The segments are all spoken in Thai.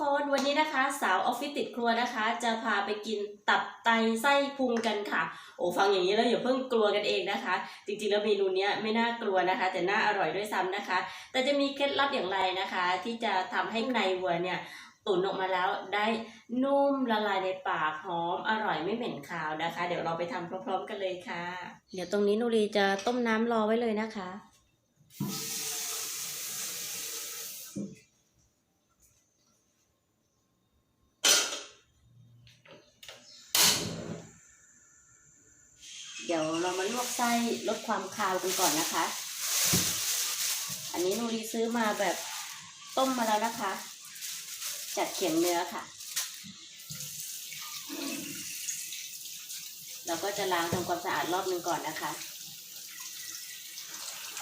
คนวันนี้นะคะ สาวออฟฟิศติดครัวนะคะ จะพาไปกินตับไตไส้พุงกันค่ะ โอ้ฟังอย่างนี้แล้วอย่าเพิ่งกลัวกันเองนะคะ จริงๆแล้วเมนูนี้ไม่น่ากลัวนะคะ แต่น่าอร่อยด้วยซ้ำนะคะ แต่จะมีเคล็ดลับอย่างไรนะคะ ที่จะทำให้ในวัวเนี่ยตุ๋นออกมาแล้วได้นุ่มละลายในปากหอมอร่อยไม่เหม็นคาวนะคะ เดี๋ยวเราไปทำพร้อมๆกันเลยค่ะ เดี๋ยวตรงนี้นุรีจะต้มน้ำรอไว้เลยนะคะ ดี๋ยวเรามาลวกไส้ลดความคาวกันก่อนนะคะ อันนี้นูรีซื้อมาแบบต้มมาแล้วนะคะ จัดเขียงเนื้อค่ะ เราก็จะล้างทำความสะอาดรอบหนึ่งก่อนนะคะ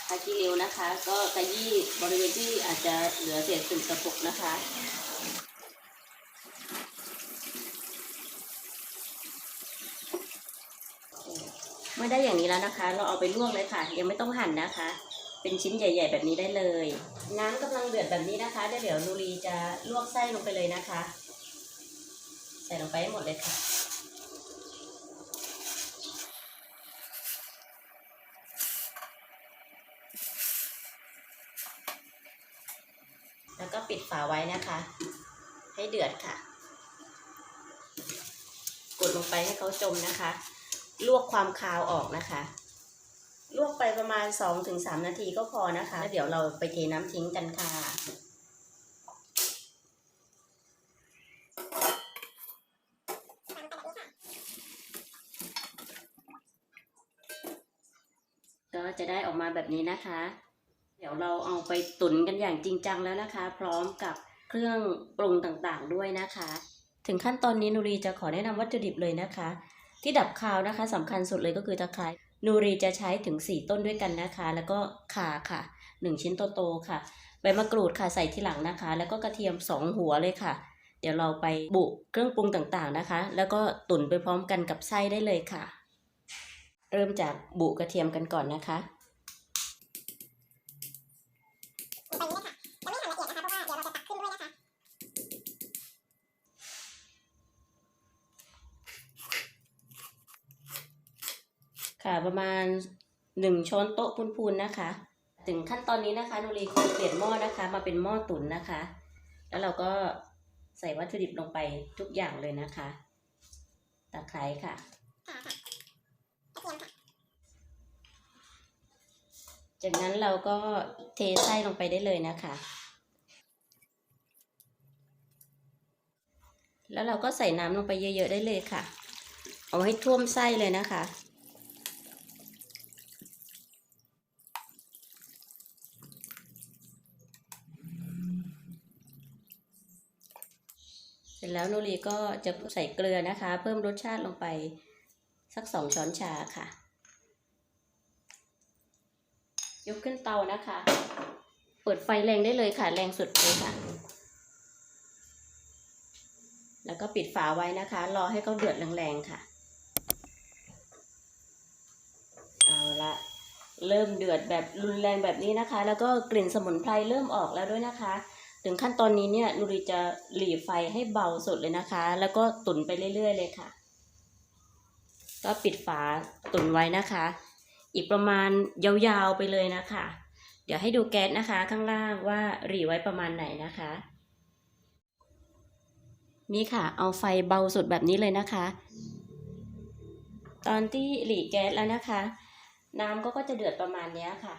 ถ้ากี้ริ้วนะคะ ก็ขยี้บริเวณที่อาจจะเหลือเศษสิ่งกระปุกนะคะ เมื่อได้อย่างนี้แล้วนะคะ เราเอาไปลวกเลยค่ะ ยังไม่ต้องหั่นนะคะ เป็นชิ้นใหญ่ ๆ แบบนี้ได้เลย น้ำกำลังเดือดแบบนี้นะคะเดี๋ยวเดี๋ยวนูรีจะลวกไส้ลงไปเลยนะคะ ใส่ลงไปให้หมดเลยค่ะแล้วก็ปิดฝาไว้นะคะ ให้เดือดค่ะ กดลงไปให้เขาจมนะคะ ลวกความคาวออกนะคะ ลวกไปประมาณ 2-3 นาทีก็พอนะคะ แล้วเดี๋ยวเราไปเทน้ำทิ้งกันค่ะก็จะได้ออกมาแบบนี้นะคะ เดี๋ยวเราเอาไปตุ๋นกันอย่างจริงจังแล้วนะคะ พร้อมกับเครื่องปรุงต่างๆด้วยนะคะ ถึงขั้นตอนนี้นูรีจะขอแนะนำวัตถุดิบเลยนะคะ ที่ดับคาวนะคะสำคัญสุดเลยก็คือตะไคร้นูรีจะใช้ถึง 4 ต้นด้วยกันนะคะ แล้วก็ข่าค่ะ 1 ชิ้นโตๆค่ะใบมะกรูดค่ะใส่ทีหลังนะคะ แล้วก็กระเทียม 2 หัวเลยค่ะ เดี๋ยวเราไปบุเครื่องปรุงต่างๆนะคะ แล้วก็ตุ๋นไปพร้อมกันกับไส้ได้เลยค่ะ เริ่มจากบุกระเทียมกันก่อนนะคะ ประมาณหนึ่งช้อนโต๊ะพูนๆนะคะ ถึงขั้นตอนนี้นะคะนุรีก็เปลี่ยนหม้อนะคะ มาเป็นหม้อตุ๋นนะคะ แล้วเราก็ใส่วัตถุดิบลงไปทุกอย่างเลยนะคะ ตะไคร้ค่ะจากนั้นเราก็เทไส้ลงไปได้เลยนะคะ แล้วเราก็ใส่น้ำลงไปเยอะ ๆ ได้เลยค่ะ เอาให้ท่วมไส้เลยนะคะ เสร็จแล้วโนรีก็จะใส่เกลือนะคะ เพิ่มรสชาติลงไปสักสองช้อนชาค่ะ ยกขึ้นเตานะคะ เปิดไฟแรงได้เลยค่ะ แรงสุดเลยค่ะ แล้วก็ปิดฝาไว้นะคะ รอให้เขาเดือดแรงๆค่ะ เอาละเริ่มเดือดแบบรุนแรงแบบนี้นะคะ แล้วก็กลิ่นสมุนไพรเริ่มออกแล้วด้วยนะคะ ถึงขั้นตอนนี้เนี่ยนุริจะหลีไฟให้เบาสุดเลยนะคะ แล้วก็ตุ๋นไปเรื่อย ๆ เลยค่ะ ก็ปิดฝาตุ๋นไว้นะคะ อีกประมาณยาวๆไปเลยนะคะ เดี๋ยวให้ดูแก๊สนะคะ ข้างล่างว่าหรี่ไว้ประมาณไหนนะคะ นี่ค่ะ เอาไฟเบาสุดแบบนี้เลยนะคะ ตอนที่หลีแก๊สแล้วนะคะ น้ำก็ก็จะเดือดประมาณนี้ค่ะ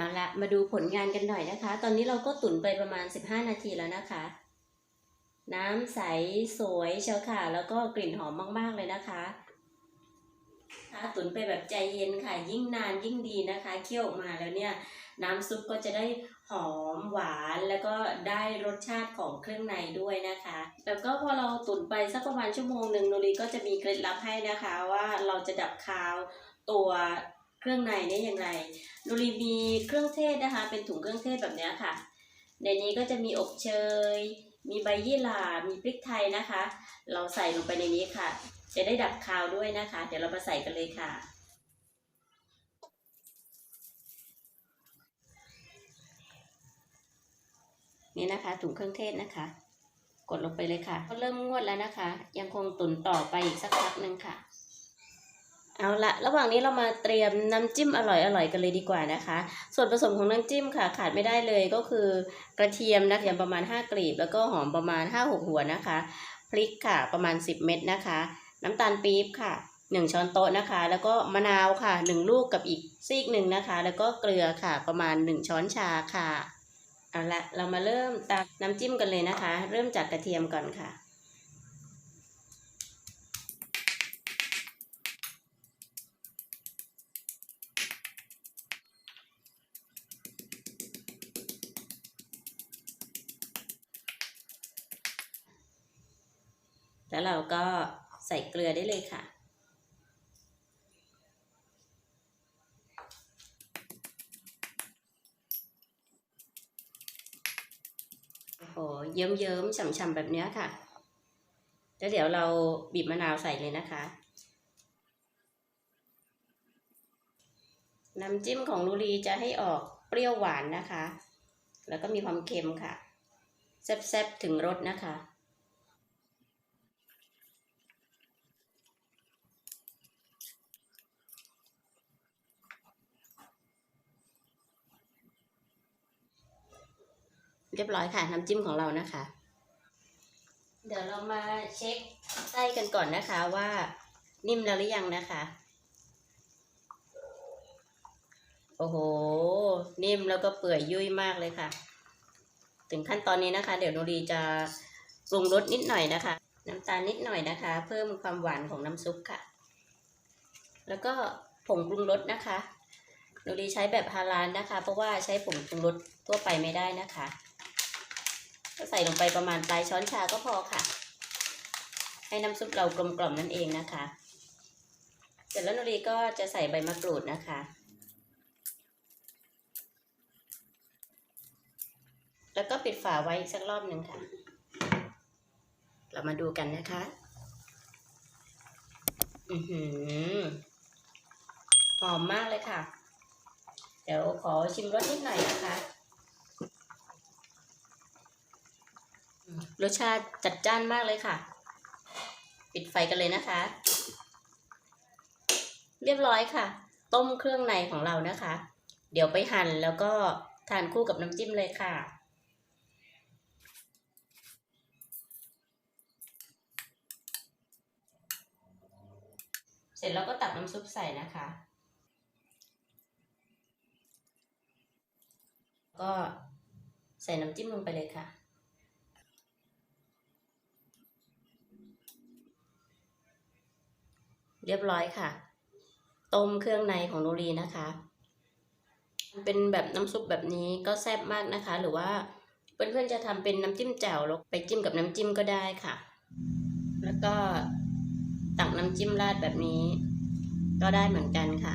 เอาละมาดูผลงานกันหน่อยนะคะ ตอนนี้เราก็ตุ๋นไปประมาณ 15 นาทีแล้วนะคะ น้ำใสสวยเชียวค่ะ แล้วก็กลิ่นหอมมาก ๆ เลยนะคะถ้าตุ๋นไปแบบใจเย็นค่ะ ยิ่งนานยิ่งดีนะคะ เคี่ยวออกมาแล้วเนี่ยน้ำซุปก็จะได้หอมหวานแล้วก็ได้รสชาติของเครื่องในด้วยนะคะ แล้วก็พอเราตุ๋นไปสักประมาณชั่วโมงหนึ่งโนรีก็จะมีเคล็ดลับให้นะคะว่าเราจะดับคาวตัว เครื่องในได้อย่างไรโนรีมีเครื่องเทศนะคะ เป็นถุงเครื่องเทศแบบนี้ค่ะ ในนี้ก็จะมีอบเชย มีใบยี่หร่า มีพริกไทยนะคะ เราใส่ลงไปในนี้ค่ะ จะได้ดับคาวด้วยนะคะ เดี๋ยวเรามาใส่กันเลยค่ะ นี่นะคะถุงเครื่องเทศนะคะ กดลงไปเลยค่ะ ก็เริ่มงวดแล้วนะคะ ยังคงตุนต่อไปอีกสักพักหนึ่งค่ะ เอาละระหว่างนี้เรามาเตรียมน้ำจิ้มอร่อยๆกันเลยดีกว่านะคะ ส่วนผสมของน้ำจิ้มค่ะ ขาดไม่ได้เลยก็คือกระเทียมนะกระเทียมประมาณ 5กลีบ แล้วก็หอมประมาณ 5-6 หัวนะคะ พริกค่ะประมาณ 10 เม็ดนะคะ น้ำตาลปี๊บค่ะ 1 ช้อนโต๊ะนะคะ แล้วก็มะนาวค่ะ 1 ลูกกับอีกซีกหนึ่งนะคะ แล้วก็เกลือค่ะประมาณ 1 ช้อนชาค่ะเอาละเรามาเริ่มตักน้ำจิ้มกันเลยนะคะ เริ่มจากกระเทียมก่อนค่ะ แล้วเราก็ใส่เกลือได้เลยค่ะ โอ้โห เยิ้มๆฉ่ำๆแบบเนี้ยค่ะ แล้วเดี๋ยวเราบีบมะนาวใส่เลยนะคะ น้ำจิ้มของลูรีจะให้ออกเปรี้ยวหวานนะคะ แล้วก็มีความเค็มค่ะ แซ่บๆ ถึงรสนะคะ เรียบร้อยค่ะน้ำจิ้มของเรานะคะ เดี๋ยวเรามาเช็คไส้กันก่อนนะคะว่านิ่มแล้วหรือยังนะคะ โอ้โห นิ่มแล้วก็เปื่อยยุ่ยมากเลยค่ะ ถึงขั้นตอนนี้นะคะ เดี๋ยวโนรีจะปรุงรสนิดหน่อยนะคะ น้ำตาลนิดหน่อยนะคะ เพิ่มความหวานของน้ำซุปค่ะ แล้วก็ผงปรุงรสนะคะโนรีใช้แบบฮาลานนะคะ เพราะว่าใช้ผงปรุงรสทั่วไปไม่ได้นะคะ ก็ใส่ลงไปประมาณปลายช้อนชาก็พอค่ะ ให้น้ำซุปเรากลมกล่อมนั่นเองนะคะ เสร็จแล้วนุรีก็จะใส่ใบมะกรูดนะคะ แล้วก็ปิดฝาไว้สักรอบหนึ่งค่ะ เรามาดูกันนะคะ อือหือหอมมากเลยค่ะ เดี๋ยวขอชิมรสนิดหน่อยนะคะ รสชาติจัดจ้านมากเลยค่ะ ปิดไฟกันเลยนะคะ เรียบร้อยค่ะ ต้มเครื่องในของเรานะคะ เดี๋ยวไปหั่นแล้วก็ทานคู่กับน้ำจิ้มเลยค่ะเสร็จแล้วก็ตักน้ำซุปใส่นะคะ ก็ใส่น้ำจิ้มลงไปเลยค่ะ เรียบร้อยค่ะ ต้มเครื่องในของโนรีนะคะ เป็นแบบน้ำซุปแบบนี้ก็แซ่บมากนะคะ หรือว่าเพื่อนๆจะทำเป็นน้ำจิ้มแจ่วแล้วไปจิ้มกับน้ำจิ้มก็ได้ค่ะ แล้วก็ตักน้ำจิ้มราดแบบนี้ ก็ได้เหมือนกันค่ะ